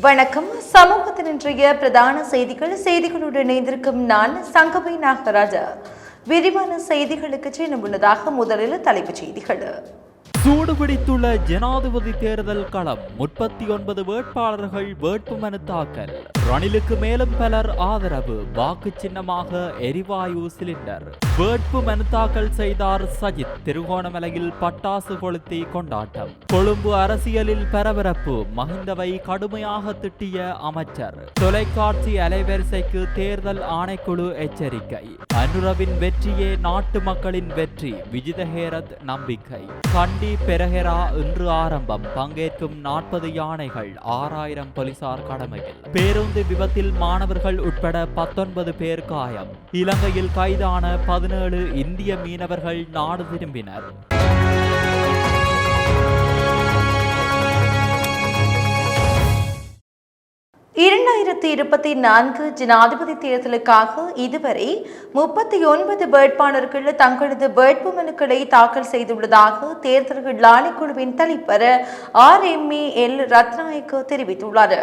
வணக்கம். சமூகத்தின் இன்றைய பிரதான செய்திகள். செய்திகளுடன் இணைந்திருக்கும் நான் சங்கமை நாகராஜா. விரிவான செய்திகளுக்கு செல்ல முன்னதாக முதலில் தலைப்புச் செய்திகள். சூடுபிடித்துள்ள ஜனாதிபதி தேர்தல் களம் முப்பத்தி ஒன்பது வேட்பாளர்கள் வேட்புமனு தாக்கல். ரணிலுக்கு மேலும் பலர் ஆதரவு வாக்கு சின்னமாக எரிவாயு சிலிண்டர். வேட்பு மனு தாக்கல் செய்தார் சஜித் திருகோணமலையில் பட்டாசு கொளுத்தி கொண்டாட்டம். கொழும்பு அரசியலில் பரபரப்பு மஹிந்தவை கடுமையாக திட்டிய அமைச்சர். தொலைக்காட்சி அலைவரிசைக்கு தேர்தல் ஆணைக்குழு எச்சரிக்கை. அனுரவின் வெற்றியே நாட்டு மக்களின் வெற்றி விஜிதஹேரத் நம்பிக்கை. கண்டி பெரஹெரா இன்று ஆரம்பம். பங்கேற்கும் நாற்பது யானைகள் ஆறாயிரம் போலீசார் கடமையில். பேருந்து விபத்தில் மாணவர்கள் உட்பட பத்தொன்பது பேர் காயம். இலங்கையில் கைதான பதினேழு இந்திய மீனவர்கள் நாடு திரும்பினர். இரண்டாயிரத்தி இருபத்தி நான்கு ஜனாதிபதி தேர்தலுக்காக இதுவரை முப்பத்தி ஒன்பது வேட்பாளர்கள் தங்களது வேட்புமனுக்களை தாக்கல் செய்துள்ளதாக தேர்தல்கள் ஆணைக்குழுவின் தலைவர் R M A L Ratnayake தெரிவித்துள்ளார்.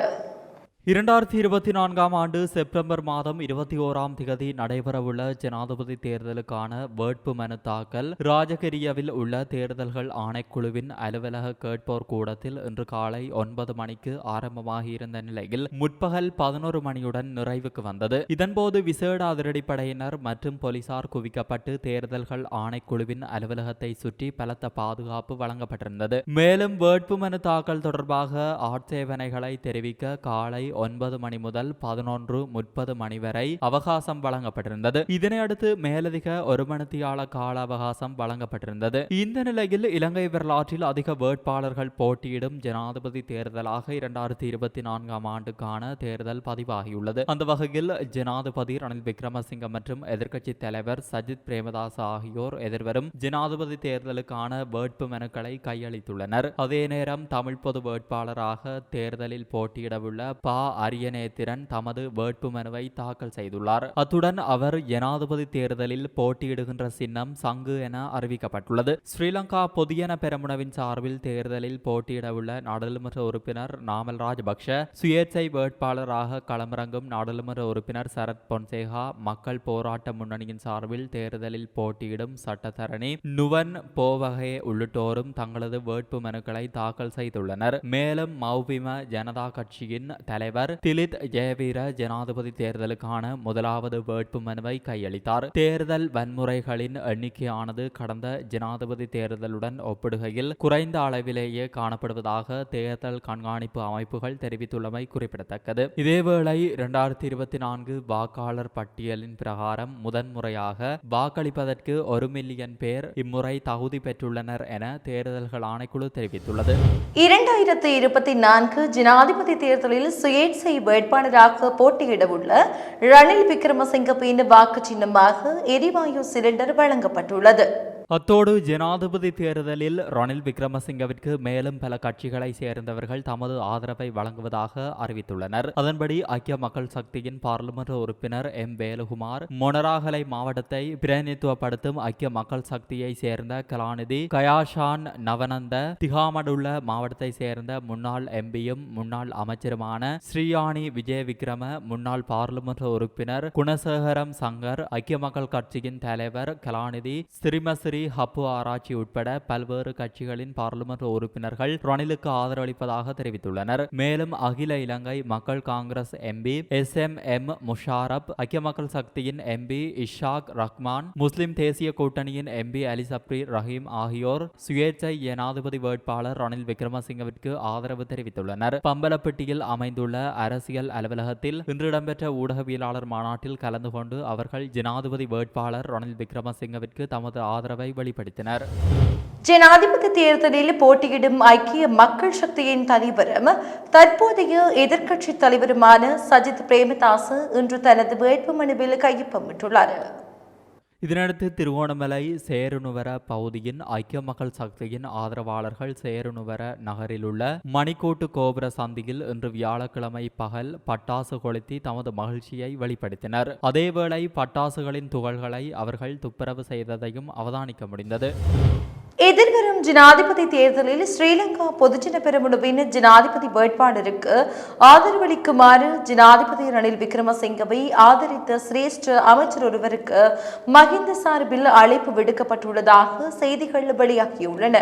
இரண்டாயிரத்தி இருபத்தி நான்காம் ஆண்டு செப்டம்பர் மாதம் இருபத்தி ஓராம் திகதி நடைபெறவுள்ள ஜனாதிபதி தேர்தலுக்கான வேட்பு மனு தாக்கல் ராஜகிரியவில் உள்ள தேர்தல்கள் ஆணைக்குழுவின் அலுவலக கேட்போர் கூடத்தில் இன்று காலை ஒன்பது மணிக்கு ஆரம்பமாகியிருந்த நிலையில் முற்பகல் பதினோரு மணியுடன் நிறைவுக்கு வந்தது. இதன்போது விசேட அதிரடிப்படையினர் மற்றும் போலீசார் குவிக்கப்பட்டு தேர்தல்கள் ஆணைக்குழுவின் அலுவலகத்தை சுற்றி பலத்த பாதுகாப்பு வழங்கப்பட்டிருந்தது. மேலும் வேட்புமனு தாக்கல் தொடர்பாக ஆட்சேபனைகளை தெரிவிக்க காலை ஒன்பது மணி முதல் பதினொன்று முப்பது மணி வரை அவகாசம் வழங்கப்பட்டிருந்தது. இதனையடுத்து மேலதிக ஒரு மணித்தியால கால அவகாசம் வழங்கப்பட்டிருந்தது. இந்த நிலையில் இலங்கை வரலாற்றில் அதிக வேட்பாளர்கள் போட்டியிடும் ஜனாதிபதி தேர்தலாக இரண்டாயிரத்தி இருபத்தி நான்காம் ஆண்டுக்கான தேர்தல் பதிவாகியுள்ளது. அந்த வகையில் ஜனாதிபதி ரணில் விக்ரமசிங்க மற்றும் எதிர்க்கட்சி தலைவர் சஜித் பிரேமதாஸ் ஆகியோர் எதிர்வரும் ஜனாதிபதி தேர்தலுக்கான வேட்பு மனுக்களை கையளித்துள்ளனர். அதே நேரம் தமிழ் பொது வேட்பாளராக தேர்தலில் போட்டியிடவுள்ள ப அரியநேத்திரன் தமது வேட்புமனுவை தாக்கல் செய்துள்ளார். அத்துடன் அவர் ஜனாதிபதி தேர்தலில் போட்டியிடுகின்ற சின்னம் சங்கு என அறிவிக்கப்பட்டுள்ளது. ஸ்ரீலங்கா பொதியன பெரமுனவின் சார்பில் தேர்தலில் போட்டியிடவுள்ள நாடாளுமன்ற உறுப்பினர் நாமல் ராஜபக்ஷ சுயேட்சை வேட்பாளராக களமிறங்கும் நாடாளுமன்ற உறுப்பினர் சரத் பொன்சேகா மக்கள் போராட்ட முன்னணியின் சார்பில் தேர்தலில் போட்டியிடும் சட்டத்தரணி நுவன் போவகே உள்ளிட்டோரும் தங்களது வேட்பு மனுக்களை தாக்கல் செய்துள்ளனர். மேலும் மௌபிம ஜனதா கட்சியின் தலைவர் தலைவர் திலித் ஜெயவீர ஜனாதிபதி தேர்தலுக்கான முதலாவது வேட்பு மனுவை கையளித்தார். தேர்தல் வன்முறைகளின் எண்ணிக்கையானது கடந்த ஜனாதிபதி தேர்தலுடன் ஒப்பிடுகையில் குறைந்த அளவிலேயே காணப்படுவதாக தேர்தல் கண்காணிப்பு அமைப்புகள் தெரிவித்துள்ளமை குறிப்பிடத்தக்கது. இதேவேளை இரண்டாயிரத்தி இருபத்தி நான்கு வாக்காளர் பட்டியலின் பிரகாரம் முதன்முறையாக வாக்களிப்பதற்கு ஒரு மில்லியன் பேர் இம்முறை தகுதி பெற்றுள்ளனர் என தேர்தல்கள் ஆணைக்குழு தெரிவித்துள்ளது. இரண்டாயிரத்தி இருபத்தி நான்கு ஜனாதிபதி தேர்தலில் சுய சுயேட்சை வேட்பாளராக போட்டியிடவுள்ள ரணில் விக்ரமசிங்கவின் வாக்கு சின்னமாக எரிவாயு சிலிண்டர் வழங்கப்பட்டுள்ளது. அத்தோடு ஜனாதிபதி தேர்தலில் ரணில் விக்ரமசிங்கவிற்கு மேலும் பல கட்சிகளை சேர்ந்தவர்கள் தமது ஆதரவை வழங்குவதாக அறிவித்துள்ளனர். அதன்படி ஐக்கிய மக்கள் சக்தியின் பாராளுமன்ற உறுப்பினர் எம். வேலுகுமார் மொனராகலை மாவட்டத்தை பிரதிநிதித்துவப்படுத்தும் ஐக்கிய மக்கள் சக்தியை சேர்ந்த கலாநிதி கயாஷான் நவனந்த திகாமடுள்ள மாவட்டத்தை சேர்ந்த முன்னாள் எம்பியும் முன்னாள் அமைச்சருமான ஸ்ரீயானி விஜய விக்ரம முன்னாள் பாராளுமன்ற உறுப்பினர் குணசேகரம் சங்கர் ஐக்கிய மக்கள் கட்சியின் தலைவர் கலாநிதி ஸ்ரீமஸ்ரீ ஹப்பு ஆராய்ச்சி உட்பட பல்வேறு கட்சிகளின் பாராளுமன்ற உறுப்பினர்கள் ரணிலுக்கு ஆதரவளிப்பதாக தெரிவித்துள்ளனர். மேலும் அகில இலங்கை மக்கள் Congress MP S M M Musharraf ஐக்கிய மக்கள் சக்தியின் எம்பி இஷாக் ரஹ்மான் முஸ்லிம் தேசிய கூட்டணியின் எம்பி அலி சப்ரி ரஹீம் ஆகியோர் சுயேட்சை ஜனாதிபதி வேட்பாளர் ரணில் விக்ரமசிங்கவிற்கு ஆதரவு தெரிவித்துள்ளனர். பம்பலப்பட்டியில் அமைந்துள்ள அரசியல் அலுவலகத்தில் இன்று இடம்பெற்ற ஊடகவியலாளர் மாநாட்டில் கலந்து கொண்டு அவர்கள் ஜனாதிபதி வேட்பாளர் ரணில் விக்ரமசிங்கவிற்கு தமது ஆதரவை வெளிப்படுத்தினர் ஜனாதிபதி தேர்தலில் போட்டியிடும் ஐக்கிய மக்கள் சக்தியின் தலைவரும் தற்போதைய எதிர்க்கட்சி தலைவருமான சஜித் பிரேமதாஸ் இன்று தனது வேட்புமனுவில் கையொப்பமிட்டுள்ளார். இதனடுத்து திருவோணமலை சேருணுவர பகுதியின் ஐக்கிய மக்கள் சக்தியின் ஆதரவாளர்கள் சேருணுவர நகரிலுள்ள மணிக்கூட்டு கோபுர சந்தியில் இன்று வியாழக்கிழமை பகல் பட்டாசு கொளுத்தி தமது மகிழ்ச்சியை வெளிப்படுத்தினர். அதேவேளை பட்டாசுகளின் துகள்களை அவர்கள் துப்புரவு செய்ததையும் அவதானிக்க முடிந்தது. ஜனாதிபதி தேர்தலில் ஸ்ரீலங்கா பொதுஜன பெருமுழுவின் ஜனாதிபதி வேட்பாளருக்கு ஆதரவளிக்குமாறு ஜனாதிபதி ரணில் விக்ரமசிங்கவை ஆதரித்த சிரேஷ்ட அமைச்சர் ஒருவருக்கு மஹிந்த சார்பில் அழைப்பு விடுக்கப்பட்டுள்ளதாக செய்திகள் வெளியாகியுள்ளன.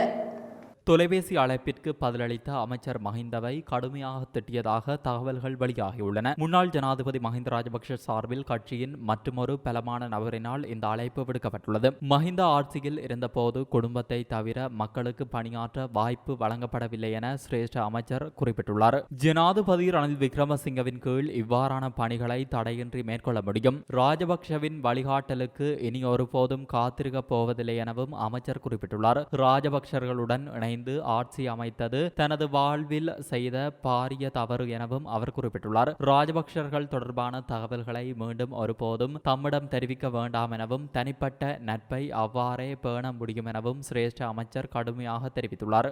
தொலைபேசி அழைப்பிற்கு பதிலளித்த அமைச்சர் மஹிந்தவை கடுமையாக திட்டியதாக தகவல்கள் வெளியாகியுள்ளன. முன்னாள் ஜனாதிபதி மஹிந்த ராஜபக்ஷ சார்பில் கட்சியின் மற்றுமொரு பலமான நபரினால் இந்த அழைப்பு விடுக்கப்பட்டுள்ளது. மஹிந்த ஆட்சியில் இருந்தபோது குடும்பத்தை தவிர மக்களுக்கு பணியாற்ற வாய்ப்பு வழங்கப்படவில்லை என சிரேஷ்ட அமைச்சர் குறிப்பிட்டுள்ளார். ஜனாதிபதி ரணில் விக்ரமசிங்கவின் கீழ் இவ்வாறான பணிகளை தடையின்றி மேற்கொள்ள முடியும். ராஜபக்ஷவின் வழிகாட்டலுக்கு இனி ஒருபோதும் காத்திருக்கப் போவதில்லை எனவும் அமைச்சர் குறிப்பிட்டுள்ளார். ராஜபக்ஷர்களுடன் இணைந்து ஆட்சி அமைத்தது தனது வாழ்வில் செய்த பாரிய தவறு எனவும் அவர் குறிப்பிட்டுள்ளார். ராஜபக்சர்கள் தொடர்பான தகவல்களை மீண்டும் ஒருபோதும் தம்மிடம் தெரிவிக்க வேண்டாம் எனவும் தனிப்பட்ட நட்பை அவ்வாறே பேண முடியும் எனவும் சிரேஷ்ட அமைச்சர் கடுமையாக தெரிவித்துள்ளார்.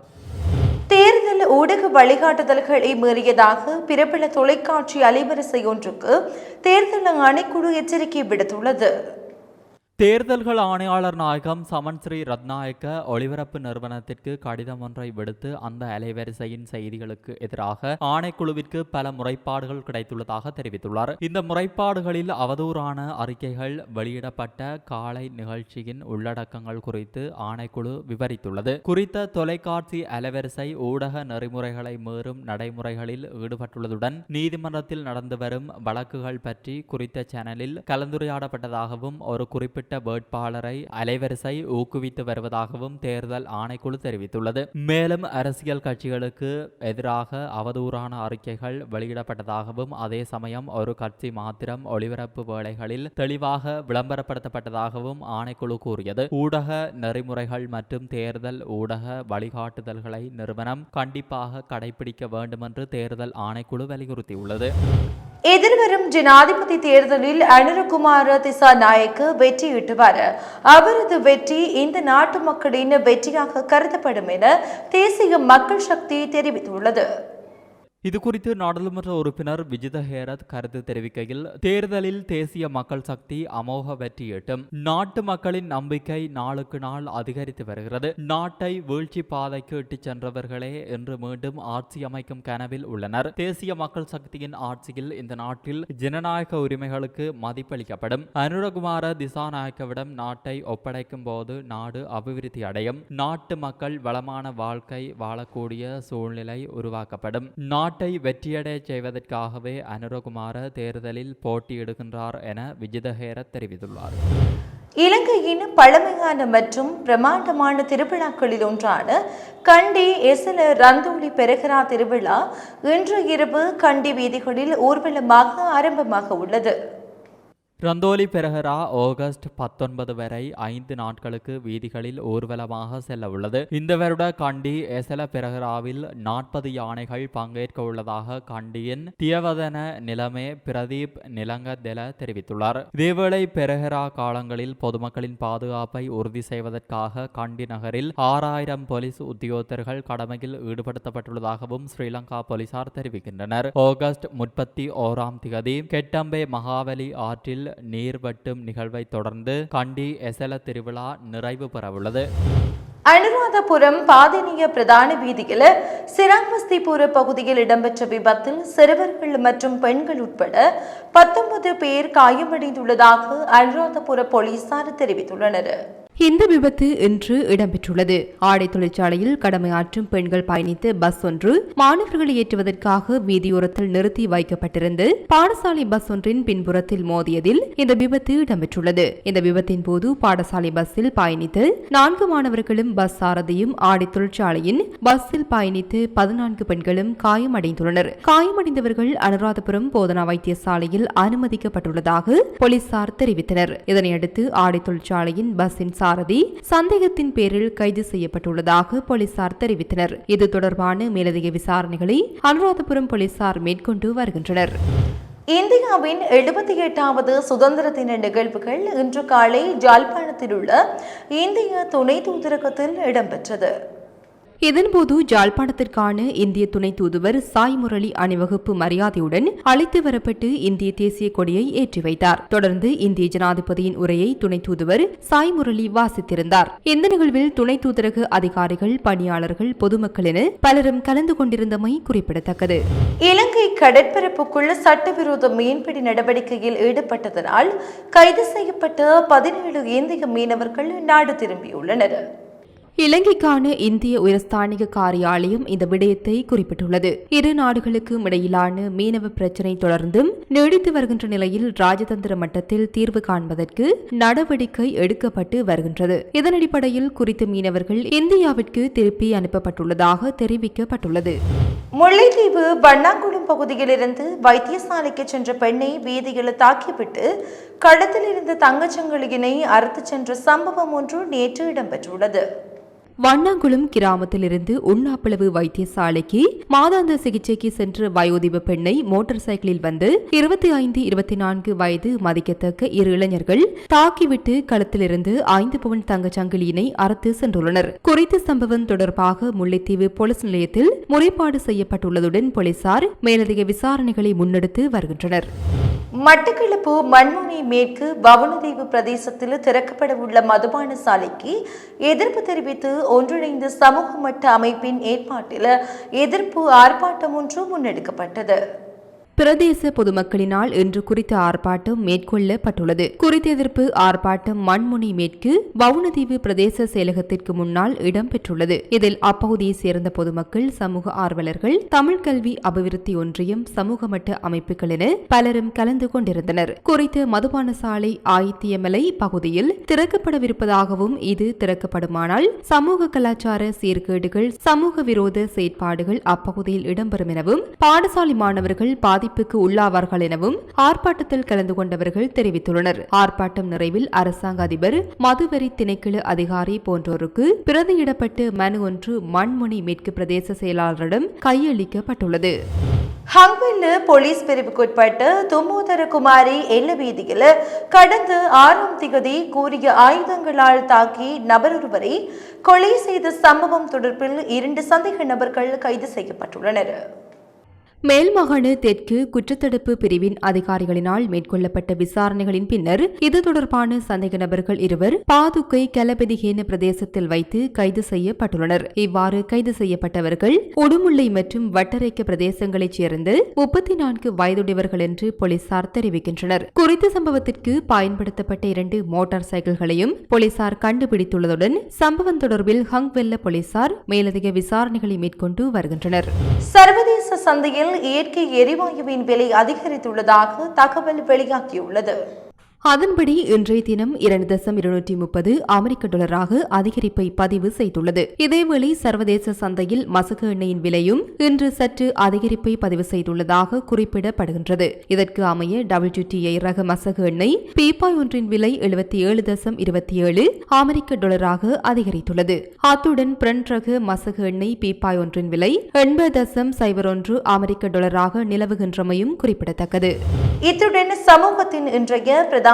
தேர்தல் ஊடக வழிகாட்டுதல்களை மீறியதாக பிரபல தொலைக்காட்சி அலைவரிசை ஒன்றுக்கு தேர்தல் ஆணைக்குழு எச்சரிக்கை விடுத்துள்ளது. தேர்தல்கள் ஆணையாளர் நாயகம் சமன் ஸ்ரீ ரத்நாயக்க ஒளிபரப்பு நிறுவனத்திற்கு கடிதம் ஒன்றை விடுத்து அந்த அலைவரிசையின் செய்திகளுக்கு எதிராக ஆணைக்குழுவிற்கு பல முறைப்பாடுகள் கிடைத்துள்ளதாக தெரிவித்துள்ளார். இந்த முறைப்பாடுகளில் அவதூறான அறிக்கைகள் வெளியிடப்பட்ட காலை நிகழ்ச்சியின் உள்ளடக்கங்கள் குறித்து ஆணைக்குழு விவரித்துள்ளது. குறித்த தொலைக்காட்சி அலைவரிசை ஊடக நெறிமுறைகளை மீறும் நடைமுறைகளில் ஈடுபட்டுள்ளதுடன் நீதிமன்றத்தில் நடந்து வரும் வழக்குகள் பற்றி குறித்த சேனலில் கலந்துரையாடப்பட்டதாகவும் ஒரு குறிப்பிட்ட வேட்பாளரை அலைவரிசை ஊக்குவித்து வருவதாகவும் தேர்தல் ஆணைக்குழு தெரிவித்துள்ளது. மேலும் அரசியல் கட்சிகளுக்கு எதிராக அவதூறான அறிக்கைகள் வெளியிடப்பட்டதாகவும் அதே சமயம் ஒரு கட்சி மாத்திரம் ஒளிபரப்பு வேளைகளில் தெளிவாக விளம்பரப்படுத்தப்பட்டதாகவும் ஆணைக்குழு கூறியது. ஊடக நெறிமுறைகள் மற்றும் தேர்தல் ஊடக வழிகாட்டுதல்களை நிறுவனம் கண்டிப்பாக கடைபிடிக்க வேண்டுமென்று தேர்தல் ஆணைக்குழு வலியுறுத்தியுள்ளது. எதிர்வரும் ஜனாதிபதி தேர்தலில் அனுரகுமார திசாநாயக்க வெற்றியிட்டுவார். அவரது வெற்றி இந்த நாட்டு மக்களின் வெற்றியாக கருதப்படும் என தேசிய மக்கள் சக்தி தெரிவித்துள்ளது. இது குறித்து நாடாளுமன்ற உறுப்பினர் விஜித ஹேரத் கருத்து தெரிவிக்கையில் தேர்தலில் தேசிய மக்கள் சக்தி அமோக வெற்றியீட்டும் நாட்டு மக்களின் நம்பிக்கை நாளுக்கு நாள் அதிகரித்து வருகிறது. நாட்டை வீழ்ச்சி பாதைக்கு இட்டுச் சென்றவர்களே இன்று மீண்டும் ஆட்சி அமைக்கும் கனவில் உள்ளனர். தேசிய மக்கள் சக்தியின் ஆட்சியில் இந்த நாட்டில் ஜனநாயக உரிமைகளுக்கு மதிப்பளிக்கப்படும். அனுரகுமார திசாநாயக்கவிடம் நாட்டை ஒப்படைக்கும் போது நாடு அபிவிருத்தி அடையும். நாட்டு மக்கள் வளமான வாழ்க்கை வாழக்கூடிய சூழ்நிலை உருவாக்கப்படும். நாட்டு வெற்றியடைய செய்வதற்காகவே அனுரகுமார தேர்தலில் போட்டியிடுகின்றார் என விஜிதஹேர தெரிவித்துள்ளார். இலங்கையின் பழமையான மற்றும் பிரமாண்டமான திருவிழாக்களில் ஒன்றான கண்டி எசல ரந்தோலி பெருகரா திருவிழா இன்று இரவு கண்டி வீதிகளில் ஊர்வலமாக ஆரம்பமாக உள்ளது. ரந்தோலி பெரஹரா ஆகஸ்ட் பத்தொன்பது வரை ஐந்து நாட்களுக்கு வீதிகளில் ஊர்வலமாக செல்ல உள்ளது இந்த வருட கண்டி எசல பெரஹராவில் நாற்பது யானைகள் பங்கேற்க உள்ளதாக கண்டியின் தியவதன நிலமே பிரதீப் நிலங்கதெல தெரிவித்துள்ளார் இதேவேளை பெரஹரா காலங்களில் பொதுமக்களின் பாதுகாப்பை உறுதி செய்வதற்காக கண்டி நகரில் ஆறாயிரம் போலீஸ் உத்தியோகத்தர்கள் கடமையில் ஈடுபடுத்தப்பட்டுள்ளதாகவும் ஸ்ரீலங்கா போலீசார் தெரிவிக்கின்றனர் ஆகஸ்ட் முப்பத்தி ஓராம் திகதி கெட்டம்பே மகாவலி ஆற்றில் நீர் வெட்டும் நிகழ்வை தொடர்ந்து கண்டி எசல திருவிழா நிறைவு பெறவுள்ளது. அனுராதபுரம் பாதினிய பிரதான வீதியில் சிராமஸ்திபுர பகுதியில் இடம்பெற்ற விபத்தில் சிறுவர்கள் மற்றும் பெண்கள் உட்பட பத்தொன்பது பேர் காயமடைந்துள்ளதாக அனுராதபுர போலீசார் தெரிவித்துள்ளனர். இந்த விபத்து இன்று இடம்பெற்றுள்ளது. ஆடை தொழிற்சாலையில் கடமையாற்றும் பெண்கள் பயணித்த பஸ் ஒன்று மாணவர்களை ஏற்றுவதற்காக வீதியோரத்தில் நிறுத்தி வைக்கப்பட்டிருந்து பாடசாலை பஸ் ஒன்றின் பின்புறத்தில் மோதியதில் இந்த விபத்து இடம்பெற்றுள்ளது. இந்த விபத்தின் போது பாடசாலை பஸ்ஸில் பயணித்து நான்கு மாணவர்களும் பஸ் சாரதியும் ஆடை தொழிற்சாலையின் பஸ்ஸில் பயணித்து பதினான்கு பெண்களும் காயமடைந்துள்ளனர். காயமடைந்தவர்கள் அனுராதபுரம் போதனா வைத்தியசாலையில் அனுமதிக்கப்பட்டுள்ளதாக போலீசார் தெரிவித்தனர். இதனையடுத்து ஆடை தொழிற்சாலையின் பஸ்ஸின் சாரதி சந்தேகத்தின் பேரில் கைது செய்யப்பட்டுள்ளதாக போலீசார் தெரிவித்தனர். இது தொடர்பான மேலதிக விசாரணைகளை அனுராதபுரம் போலீசார் மேற்கொண்டு வருகின்றனர். இந்தியாவின் எழுபத்தி எட்டாவது சுதந்திர தின நிகழ்வுகள் இன்று காலை ஜாழ்ப்பாணத்தில் உள்ள இந்திய துணை தூதரகத்தில் இடம்பெற்றது. இதன்போது ஜாழ்ப்பாணத்திற்கான இந்திய துணை தூதுவர் சாய் முரளி அணிவகுப்பு மரியாதையுடன் அழைத்து வரப்பட்டு இந்திய தேசிய கொடியை ஏற்றி வைத்தார். தொடர்ந்து இந்திய ஜனாதிபதியின் உரையை துணை தூதுவர் சாய் முரளி வாசித்திருந்தார். இந்த நிகழ்வில் துணை தூதரக அதிகாரிகள் பணியாளர்கள் பொதுமக்கள் என பலரும் கலந்து கொண்டிருந்தமை குறிப்பிடத்தக்கது. இலங்கை கடற்பரப்புக்குள் சட்டவிரோத மீன்பிடி நடவடிக்கையில் ஈடுபட்டதனால் கைது செய்யப்பட்ட பதினேழு இந்திய மீனவர்கள் நாடு திரும்பியுள்ளனர். இலங்கைக்கான இந்திய உயர்ஸ்தானிக காரியாலயம் இந்த விடயத்தை குறிப்பிட்டுள்ளது. இரு நாடுகளுக்கும் இடையிலான மீனவ பிரச்சினை தொடர்ந்தும் நீடித்து வருகின்ற நிலையில் ராஜதந்திர மட்டத்தில் தீர்வு காண்பதற்கு நடவடிக்கை எடுக்கப்பட்டு வருகின்றது. இதன் அடிப்படையில் குறித்த மீனவர்கள் இந்தியாவிற்கு திருப்பி அனுப்பப்பட்டுள்ளதாக தெரிவிக்கப்பட்டுள்ளது. முல்லைத்தீவு வண்ணாங்குளம் பகுதியிலிருந்து வைத்தியசாலைக்கு சென்ற பெண்ணை வீதியில் தாக்கிவிட்டு களத்தில் இருந்த தங்கச்சங்கிலியினை அறுத்துச் சென்ற சம்பவம் ஒன்று நேற்று இடம்பெற்றுள்ளது. வண்ணாங்குளம் கிராமத்திலிருந்து உண்ணாப்பிளவு வைத்தியசாலைக்கு மாதாந்த சிகிச்சைக்கு சென்ற வயோதிப பெண்ணை மோட்டார் சைக்கிளில் வந்து இருபத்தி ஐந்து இருபத்தி நான்கு வயது மதிக்கத்தக்க இரு இளைஞர்கள் தாக்கிவிட்டு களத்திலிருந்து ஐந்து பவுன் தங்கச் சங்கிலியினை அறுத்து சென்றுள்ளனர். குறித்த சம்பவம் தொடர்பாக முல்லைத்தீவு போலீஸ் நிலையத்தில் முறைப்பாடு செய்யப்பட்டுள்ளதுடன் போலீசார் மேலதிக விசாரணைகளை முன்னெடுத்து வருகின்றனர். மட்டக்களப்பு மண்முனை மேற்கு வவுனதீவு பிரதேசத்தில் திறக்கப்பட உள்ள மதுபான சாலைக்கு எதிர்ப்பு தெரிவித்து ஒன்றிணைந்த சமூக மட்ட அமைப்பின் ஏற்பாட்டில் எதிர்ப்பு ஆர்ப்பாட்டம் ஒன்று முன்னெடுக்கப்பட்டது. பிரதேச பொதுமக்களினால் இன்று குறித்த ஆர்ப்பாட்டம் மேற்கொள்ளப்பட்டுள்ளது. குறித்த எதிர்ப்பு ஆர்ப்பாட்டம் மண்முனை மேற்கு வவுனதீவு பிரதேச செயலகத்திற்கு முன்னால் இடம்பெற்றுள்ளது. இதில் அப்பகுதியைச் சேர்ந்த பொதுமக்கள் சமூக ஆர்வலர்கள் தமிழ் கல்வி அபிவிருத்தி ஒன்றியம் சமூக மட்ட அமைப்புகள் என பலரும் கலந்து கொண்டிருந்தனர். குறித்த மதுபான சாலை ஆயித்தியமலை பகுதியில் திறக்கப்படவிருப்பதாகவும் இது திறக்கப்படுமானால் சமூக கலாச்சார சீர்கேடுகள் சமூக விரோத செயற்பாடுகள் அப்பகுதியில் இடம்பெறும் எனவும் பாடசாலை மாணவர்கள் பாதிப்புக்கு உள்ளாவார்கள் எனவும் ஆர்ப்பாட்டத்தில் கலந்து கொண்டவர்கள் தெரிவித்துள்ளனர். ஆர்ப்பாட்டம் நிறைவில் அரசாங்க அதிபர் மதுவரி திணைக்கள அதிகாரி போன்றோருக்கு பிரதியிடப்பட்டு மனு ஒன்று மண்முனி மேற்கு பிரதேச செயலாளரிடம் கையளிக்கப்பட்டுள்ளது. ஹங்கல்ல போலீஸ் பிரிவுக்குட்பட்ட தும்மோதர குமாரி எல்ல வீதியில் கடந்த ஆறாம் திகதி கூறிய ஆயுதங்களால் தாக்கி நபரொருவரை கொலை செய்த சம்பவம் தொடர்பில் இரண்டு சந்தேக நபர்கள் கைது செய்யப்பட்டுள்ளனர். மேல்மாகாண தெற்கு குற்றத்தடுப்பு பிரிவின் அதிகாரிகளினால் மேற்கொள்ளப்பட்ட விசாரணைகளின் பின்னர் இது தொடர்பான சந்தேக நபர்கள் இருவர் பாதுக்கை கலபதிகேன பிரதேசத்தில் வைத்து கைது செய்யப்பட்டுள்ளனர். இவ்வாறு கைது செய்யப்பட்டவர்கள் உடுமுல்லை மற்றும் வட்டரைக்க பிரதேசங்களைச் சேர்ந்து முப்பத்தி நான்கு வயதுடையவர்கள் என்று போலீசார் தெரிவிக்கின்றனர். குறித்த சம்பவத்திற்கு பயன்படுத்தப்பட்ட இரண்டு மோட்டார் சைக்கிள்களையும் போலீசார் கண்டுபிடித்துள்ளதுடன் சம்பவம் தொடர்பில் ஹங்வெல்ல போலீசார் மேலதிக விசாரணைகளை மேற்கொண்டு வருகின்றனர். சர்வதேச சந்தையில் இயற்கை எரிவாயுவின் விலை அதிகரித்துள்ளதாக தகவல் வெளியாகியுள்ளது. அதன்படி இன்றைய தினம் இரண்டு தசம் இருநூற்றி முப்பது அமெரிக்க டாலராக அதிகரிப்பை பதிவு செய்துள்ளது. இதேவேளை சர்வதேச சந்தையில் மசகு எண்ணெயின் விலையும் இன்று சற்று அதிகரிப்பை பதிவு செய்துள்ளதாக குறிப்பிடப்படுகின்றது. இதற்கு அமைய டபிள்யூடிஐ ரக மசகு எண்ணெய் பீப்பாய் ஒன்றின் விலை எழுபத்தி ஏழு தசம் இருபத்தி ஏழு அமெரிக்க டாலராக அதிகரித்துள்ளது. அத்துடன் பிரண்ட் ரக மசகு எண்ணெய் பீப்பாய் ஒன்றின் விலை எண்பது தசம் சைபர் ஒன்று அமெரிக்க டாலராக நிலவுகின்றமையும் குறிப்பிடத்தக்கது. இத்துடன் சமூகத்தின் இன்றைய பிரதான